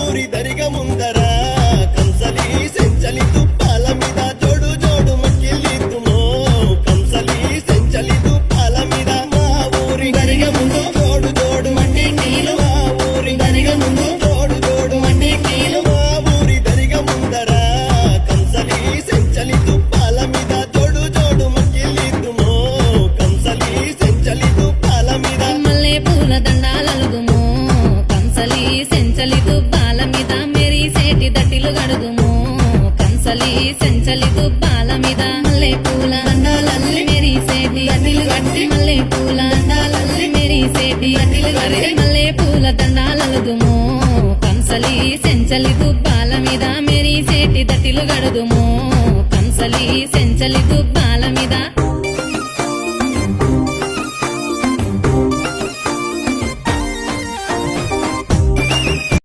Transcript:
ಊರಿದರೆ సంచలి సంచలి దుబ్బాల మీద మల్లె పూల దండాలల్లి మెరిసేటి అదిలు కట్టి మల్లె పూల దండాలల్లి మెరిసేటి అదిలు కట్టి మల్లె పూల దండాలలుగుము కంసలి సెంచలి దుబ్బాల మీద మెరిసేటి దటిలు గడుగుము కంసలి సెంచలి దుబ్బాల